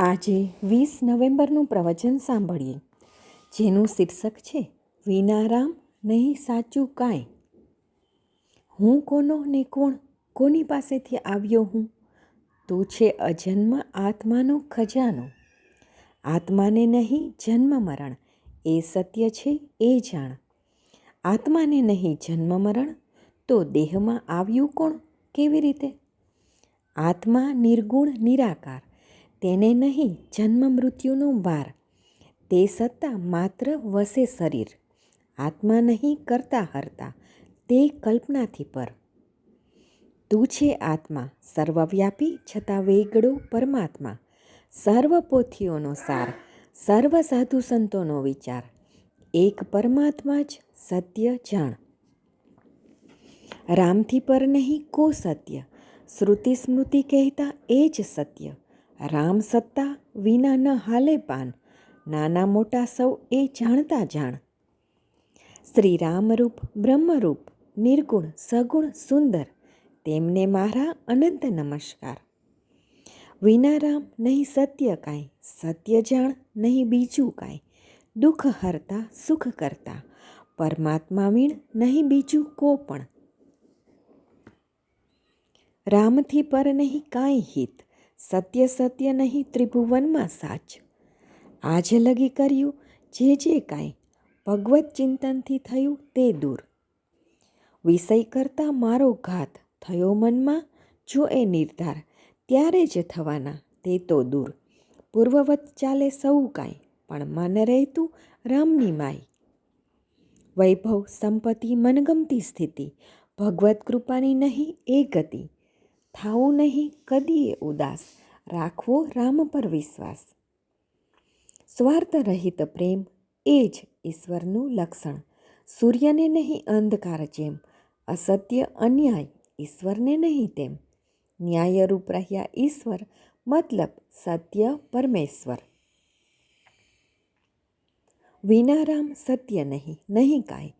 આજે વીસ નવેમ્બરનું પ્રવચન સાંભળીએ. જેનું શીર્ષક છે, વિનારામ નહીં સાચું કાંઈ. હું કોનો ને કોણ, કોની પાસેથી આવ્યો હું? તું છે અજન્મ આત્માનો ખજાનો. આત્માને નહીં જન્મ મરણ, એ સત્ય છે, એ જાણ. આત્માને નહીં જન્મ મરણ, તો દેહમાં આવ્યું કોણ, કેવી રીતે? આત્મા નિર્ગુણ નિરાકાર. તેને નહીં જન્મ મૃત્યુનો વાર. તે સત્તા માત્ર વસે શરીર. આત્મા નહીં કરતા હરતા. તે કલ્પનાથી પર. તું છે આત્મા. સર્વવ્યાપી છતાં વેગળો પરમાત્મા. સર્વ પોથીઓનો સાર. સર્વ સાધુ સંતોનો વિચાર. એક પરમાત્મા જ સત્ય જાણ. રામથી પર નહીં કો સત્ય. શ્રુતિ સ્મૃતિ કહેતા એ જ સત્ય. રામ સત્તા વિના ન હાલે પાન, નાના મોટા સૌ એ જાણતા જાણ. શ્રી રામરૂપ બ્રહ્મરૂપ, નિર્ગુણ, સગુણ, સુંદર, તેમને મારા અનંત નમસ્કાર. વિના રામ નહીં સત્ય કાંઈ, સત્ય જાણ નહીં બીજું કાંઈ, દુઃખ હરતા, સુખ કરતા, પરમાત્મા વીણ નહીં બીજું કો પણ. રામથી પર નહીં કાંઈ હિત સત્ય સત્ય નહીં, ત્રિભુવનમાં સાચ. આજ લગી કર્યું જે જે કાંઈ, ભગવત ચિંતનથી થયું તે દૂર. વિષય કરતાં મારો ઘાત થયો મનમાં, જો એ નિર્ધાર, ત્યારે જ થવાના, તે તો દૂર. પૂર્વવત ચાલે સૌ કાંઈ, પણ મન રહેતું રામની માય વૈભવ સંપત્તિ મનગમતી સ્થિતિ, ભગવત કૃપાની નહીં એ ગતિ. થાવું નહીં કદીએ ઉદાસ. રાખવો રામ પર વિશ્વાસ. સ્વાર્થ રહિત પ્રેમ એ જ ઈશ્વરનું લક્ષણ. સૂર્યને નહીં, અંધકાર જેમ. અસત્ય, અન્યાય, ઈશ્વરને નહીં તેમ. ન્યાયરૂપ રહ્યા ઈશ્વર, મતલબ સત્ય, પરમેશ્વર. વિના રામ સત્ય નહીં નહીં કાંઈ.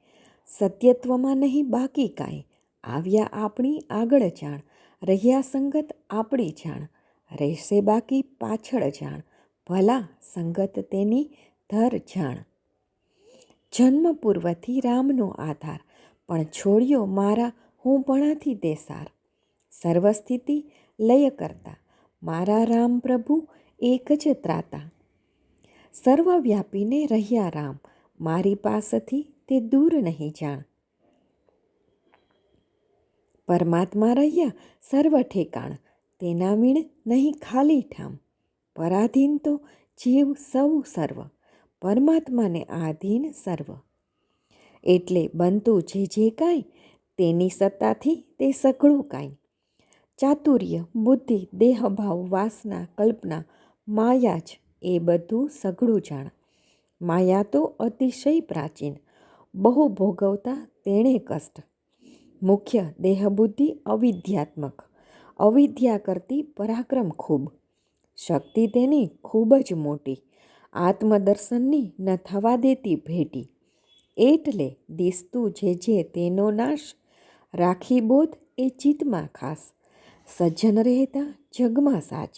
સત્યત્વમાં નહીં, બાકી કાંઈ. આવ્યા આપણી આગળ જાણ, રહ્યા સંગત આપણી જાણ, રહેશે બાકી પાછળ જાણ, ભલા સંગત તેની ધર જાણ. જન્મ પૂર્વથી રામનો આધાર, પણ છોડ્યો મારા હું પણાથી દેસાર. સર્વસ્થિતિ લય કરતા, મારા રામ પ્રભુ એક જ ત્રાતા. સર્વવ્યાપીને રહ્યા રામ, મારી પાસેથી તે દૂર નહીં જાણ. પરમાત્મા રહ્યા સર્વ ઠેકાણ. તેના વીણ નહીં ખાલી ઠામ. પરાધીન તો જીવ સૌ સર્વ. પરમાત્માને આધીન સર્વ. એટલે બનતું જે જે કાંઈ, તેની સત્તાથી તે સઘળું કાંઈ. ચાતુર્ય, બુદ્ધિ, દેહભાવ, વાસના, કલ્પના, માયા જ એ બધું સઘળું જાણ. માયા તો અતિશય પ્રાચીન. બહુ ભોગવતા તેણે કષ્ટ. મુખ્ય દેહબુદ્ધિ અવિધ્યાત્મક અવિદ્યા કરતી પરાક્રમ ખૂબ. શક્તિ તેની ખૂબ જ મોટી. આત્મદર્શનની ન થવા દેતી ભેટી. એટલે દિસતું જે જે તેનો નાશ, રાખી બોધ એ ચિત્તમાં ખાસ. સજ્જન રહેતા જગમાં સાચ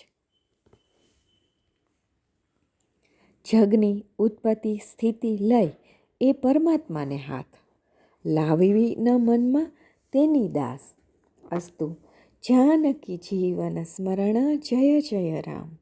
જગની ઉત્પત્તિ સ્થિતિ લય એ પરમાત્માને હાથ. લાવવી ન મનમાં તેની દાસ. અસ્તુ જાનકી જીવન સ્મરણ જય જય રામ.